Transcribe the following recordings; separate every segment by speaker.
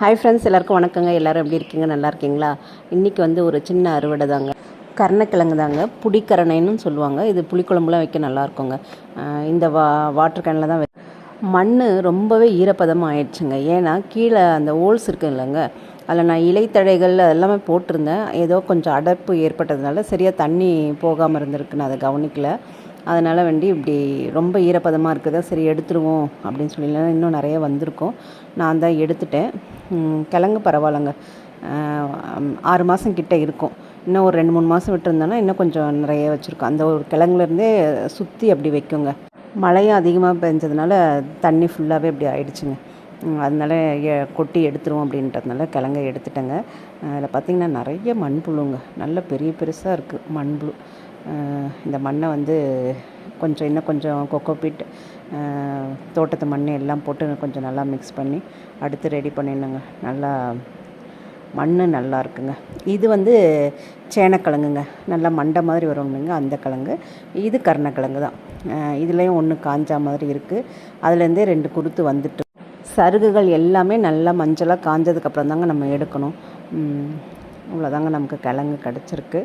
Speaker 1: hi friends எல்லாருக்கும் வணக்கங்க எல்லோரும் எப்படி இருக்கீங்க நல்லா இருக்கீங்களா இன்றைக்கி வந்து ஒரு சின்ன அறுவடை தாங்க கரணக்கிழங்கு தாங்க புடிக்கரணைன்னு சொல்லுவாங்க இது புளிக்குழம்புலாம் வைக்க நல்லா இருக்குங்க இந்த வா வாட்டர் கேனில் தான் மண் ரொம்பவே ஈரப்பதமாக ஆயிடுச்சுங்க ஏன்னா கீழே அந்த ஓல்ஸ் இருக்கு இல்லைங்க அதில் நான் இலைத்தழைகள் அதெல்லாமே போட்டிருந்தேன் ஏதோ கொஞ்சம் அடைப்பு ஏற்பட்டதுனால சரியாக தண்ணி போகாமல் இருந்திருக்கு நான் அதை கவனிக்கல அதனால் வேண்டி இப்படி ரொம்ப ஈரப்பதமாக இருக்குதா சரி எடுத்துருவோம் அப்படின்னு சொல்லி இன்னும் நிறைய வந்திருக்கும் நான் தான் எடுத்துட்டேன் கிழங்கு பரவாயில்லங்க ஆறு மாதம் கிட்டே இருக்கும் இன்னும் ஒரு ரெண்டு மூணு மாதம் விட்டுருந்தோன்னா இன்னும் கொஞ்சம் நிறைய வச்சுருக்கோம் அந்த ஒரு கிழங்குலேருந்தே சுற்றி அப்படி வைக்குங்க மழையும் அதிகமாக பெஞ்சதுனால தண்ணி ஃபுல்லாகவே அப்படி ஆயிடுச்சுங்க அதனால கொட்டி எடுத்துருவோம் அப்படின்றதுனால கிழங்கை எடுத்துட்டேங்க அதில் பார்த்திங்கன்னா நிறைய மண்புழுங்க நல்ல பெரிய பெருசாக இருக்குது மண்புழு இந்த மண்ணை வந்து கொஞ்சம் இன்னும் கொஞ்சம் கொக்கோபிட் தோட்டத்து மண்ணை எல்லாம் போட்டு கொஞ்சம் நல்லா மிக்ஸ் பண்ணி அடுத்து ரெடி பண்ணிடணுங்க நல்லா மண் நல்லா இருக்குங்க இது வந்து சேனக்கிழங்குங்க நல்லா மண்டை மாதிரி வருவங்க அந்த கிழங்கு இது கருணக்கிழங்கு தான் இதுலேயும் ஒன்று காஞ்சா மாதிரி இருக்குது அதுலேருந்தே ரெண்டு குருத்து வந்துட்டு சருகுகள் எல்லாமே நல்லா மஞ்சளாக காஞ்சதுக்கப்புறம் தாங்க நம்ம எடுக்கணும் இவ்வளோதாங்க நமக்கு கிழங்கு கிடச்சிருக்கு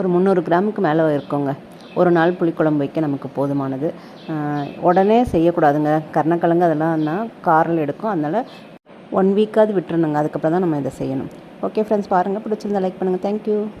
Speaker 1: ஒரு முந்நூறு கிராமுக்கு மேலே இருக்கோங்க ஒரு நாள் புளிக்குழம்பு வைக்க நமக்கு போதுமானது உடனே செய்யக்கூடாதுங்க கருணக்கிழங்கு தான் காரில் எடுக்கும் அதனால் ஒன் வீக்காவது விட்டுருணுங்க அதுக்கப்புறம் தான் நம்ம இதை செய்யணும் ஓகே ஃப்ரெண்ட்ஸ் பாருங்கள் பிடிச்சிருந்தா லைக் பண்ணுங்கள் தேங்க்யூ